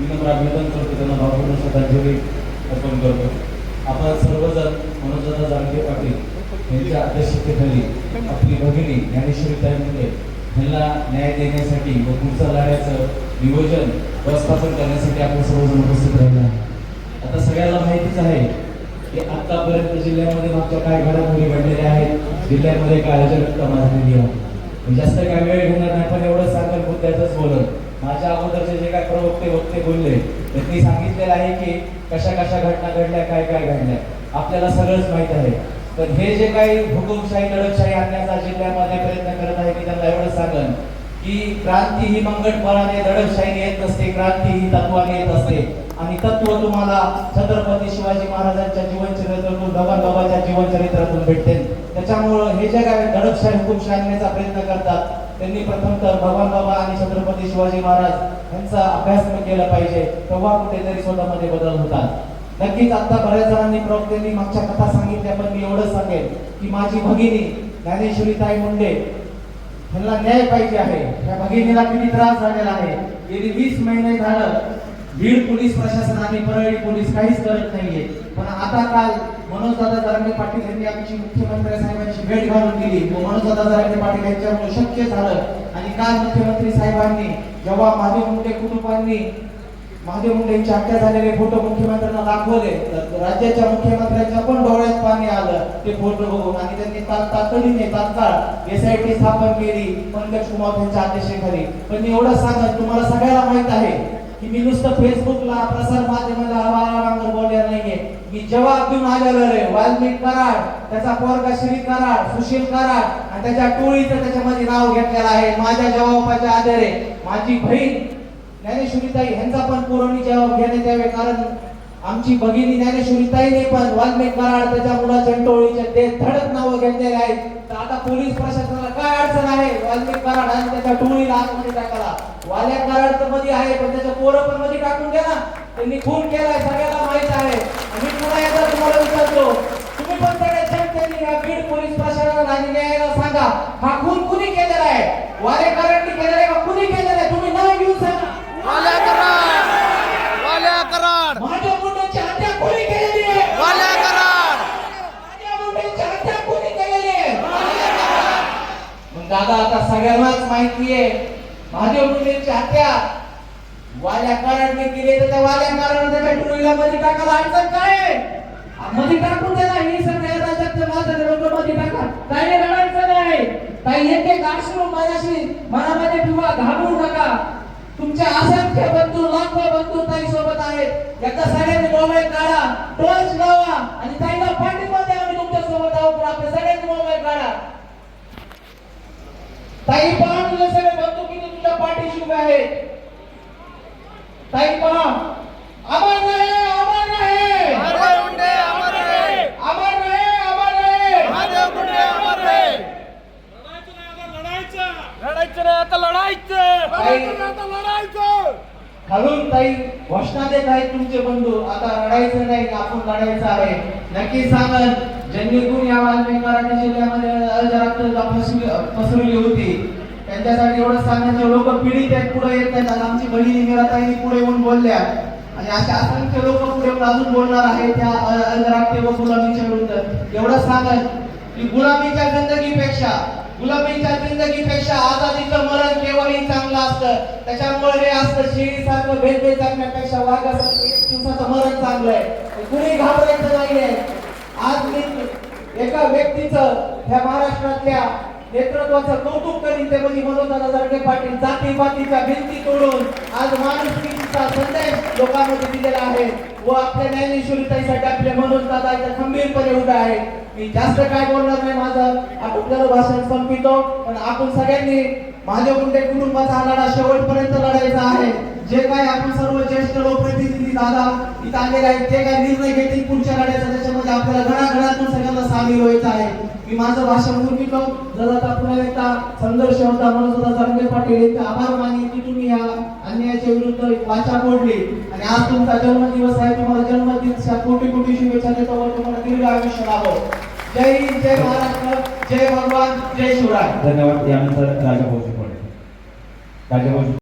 विनम्र अभिनंदन करतो त्यांना भावपूर्ण श्रद्धांजली अर्पण करतो. आपण सर्वजण मनोजदा जानके पाटील यांच्या अध्यक्षतेखाली आपली भगिनी ज्ञानेश्वरी ताई मुंडे यांना न्याय देण्यासाठी व पुढचा लढ्याचं नियोजन व्यवस्थापन करण्यासाठी आपण सर्वजण उपस्थित राहिला आता सगळ्याला माहितीच आहे की आतापर्यंत जिल्ह्यामध्ये मागच्या काय घडामोडी घडलेल्या आहेत. जिल्ह्यामध्ये काय अजगत्ता मारलेली आहे. जास्त काय वेळ घेणार नाही पण एवढं सांगेल मुद्द्यातच बोलत माझ्या अगोदरचे जे काय प्रवक्ते वक्ते बोलले त्यांनी सांगितलेलं आहे की कशा कशा घटना घडल्या काय काय घडल्या. आपल्याला सगळंच माहीत आहे. तर हे जे काही हुकुमशाही दडपशाही आणण्याचा जिल्ह्यामध्ये प्रयत्न करत आहे मी त्यांना एवढं सांगन की क्रांती ही मंगटपणाने दडपशाहीने येत नसते क्रांती ही तत्वाने येत असते. आणि तत्व तुम्हाला छत्रपती शिवाजी महाराजांच्या जीवनचरित्रातून भगवान बाबाच्या जीवनचरित्रातून भेटते. त्याच्यामुळं हे जे काय दडपशाही हुकुमशाही आणण्याचा प्रयत्न करतात त्यांनी प्रथम तर भगवान बाबा आणि छत्रपती शिवाजी महाराज यांचा अभ्यास केला पाहिजे तेव्हा कुठेतरी स्वतःमध्ये बदल होतात. नक्कीच आता बऱ्याच जणांनी प्रवक्त्यांनी मागच्या कथा सांगितल्या पण मी एवढं सांगेन की माझी भगिनी ज्ञानेश्वरी ताई मुंडे ह्यांना न्याय पाहिजे आहे. या भगिनीला किती त्रास झालेला आहे. गेली वीस महिने झालं बीड पोलीस प्रशासनाने परळी पोलीस काहीच करत नाहीये. पण आता काल मनोजदादा जरांगे पाटील यांनी आमची मुख्यमंत्री साहेबांची भेट घालून दिली. व मनोजदादा जरांगे पाटील यांच्यामुळे शक्य झालं. आणि काल मुख्यमंत्री साहेबांनी जेव्हा महादेव मुंडे कुटुंबांनी महादेव मुंडे यांची हत्या झालेले फोटो मुख्यमंत्र्यांना दाखवले तर राज्याच्या मुख्यमंत्र्यांच्या पण डोळ्यात पाणी आलं. ते फोटो बघून आणि त्यांनी तातडीने तात्काळ एसआयटी स्थापन केली. पंकज कुमार यांच्या अध्यक्षतेखाली. पण एवढं सांगत तुम्हाला सगळ्याला माहीत आहे की मी नुसतं फेसबुकला प्रसार माध्यमाला आवारावर बोलल्या नाहीये. मी जवाब देऊन आलेलो रे. वाल्मिक कराड त्याचा पोरगा श्री कराड सुशील कराड आणि त्याच्या टोळीचं त्याच्यामध्ये नाव घेतलेलं आहे. माझ्या जवाबाच्या आधारे माझी बहीण ज्ञानेश्वरीताई ह्यांचा पण पुरवणी जबाब घेण्यात यावे कारण आमची भगिनी ज्ञानेश्वरीताईने पण वाल्मिक कराड त्याच्या मुलाच्या टोळीचे ते धडक नावं घेतलेले आहेत. तर आता पोलीस प्रशासनाला काय अडचण आहे? वाल्मिक कराड आणि त्याच्या टोळीला आतमध्ये टाकायला. वाल्या कराड तर मध्ये आहे पण त्याचं पोरं पण मध्ये टाकून द्या ना. त्यांनी खून केलाय सगळ्याला माहीत आहे. मी पुन्हा एकदा तुम्हाला विचारतो तुम्ही पण सगळ्या त्यांनी या बीड पोलीस प्रशासनाला आणि न्यायाला सांगा हा खून कुणी केलेला आहे? वाले आत्या हत्या वाल्या कराडने केले तर त्या वाल्या कारण त्याच्या टोळीला मध्ये टाकायला अडचण काय? मध्ये टाकून त्याला हे सगळ्या राज्यातले माझं लोक मध्ये टाका. काही रडायचं नाही? काही एक एक आश्रम माझ्याशी मनामध्ये किंवा घाबरू नका. तुमच्या असंख्य बंधू लाखो बंधू ताई सोबत आहेत. याचा सगळ्यांनी मोबाईल काढा टोच लावा आणि ताईला पाठिंबा द्या आम्ही तुमच्यासोबत आहोत. पण आपले सगळ्यांनी मोबाईल काढा. ताई पहा तुझ्या पाठीशी उभे आहेत. ताई पहा. अमर रहे अमर रहे. महादेव मुंडे अमर रहे. अमर रहे अमर रहे. महादेव मुंडे अमर रहे. लढायचं नाही आता लढायचं. लढायचं नाही आता लढायचं. खालून ताई घोषणा देत आहेत तुमचे बंधू. आता लढायचं नाही आपण लढायचं आहे. नक्की सांगन ज्यांनी या वाल्मिक मराठी जिल्ह्यामध्ये फसवली फसवली होती त्यांच्यासाठी एवढं सांगण्याचे लोक पिढीत आहेत पुढे येत नाहीत. आज आमची बहिणी मीराताईंनी पुढे येऊन बोलल्या. आणि अशा असंख्य लोक पुढे अजून बोलणार आहेत त्या अजराते व गुलामीच्या विरुद्ध. एवढं सांगत की गुलामीच्या जिंदगीपेक्षा गुलामीच्या जिंदगीपेक्षा आजादीचं मरण केव्हाही चांगलं असतं. त्याच्यामुळे हे असतं शिडीसारखं भेदभेद करण्यापेक्षा वाघासारखं एक दिवसाचं मरण चांगलं आहे. कुणी घाबरायचं नाहीये. आज मी एका व्यक्तीचं ह्या महाराष्ट्रातल्या नेतृत्वाचं कौतुक करीन ते म्हणजे मनोजदादा जरगे पाटील जातीपातीच्या भिंती तोडून आज माणुसकीचा संदेश लोकांमध्ये दिलेला आहे. व आपल्या ज्ञानेश्वरीताईसाठी आपले मनोजदादा इथे खंबीरपणे उभे आहेत. मी जास्त काय बोलणार नाही माझं. आपलं भाषण संपितो पण आपण सगळ्यांनी माझ्या कुंडे कुटुंबाचा लढा शेवटपर्यंत लढायचा आहे. जे काय आपण सर्व ज्येष्ठ लोकप्रतिनिधी दादा इथं आलेले आहेत ते काय निर्णय घेतील पुढच्या लढ्याचा? त्याच्यामध्ये आपल्याला घराघरातून सगळ्यांना सामील व्हायचं आहे. मी माझं भाषण मुर्मितो जर आता पुन्हा एकदा संघर्ष होता म्हणून सुद्धा जरंगे पाटील यांचे आभार मानले की तुम्ही या अन्यायाच्या विरुद्ध वाचा फोडली आणि आज तुमचा जन्मदिवस आहे तुम्हाला जन्मदिवसा कोटी कोटी शुभेच्छा देतो तुम्हाला दीर्घ आयुष्य लाभो. जय हिंद जय महाराष्ट्र. जय भगवान जय शिवराय. धन्यवाद यानंतर राजा भाऊजी राजा भाऊजी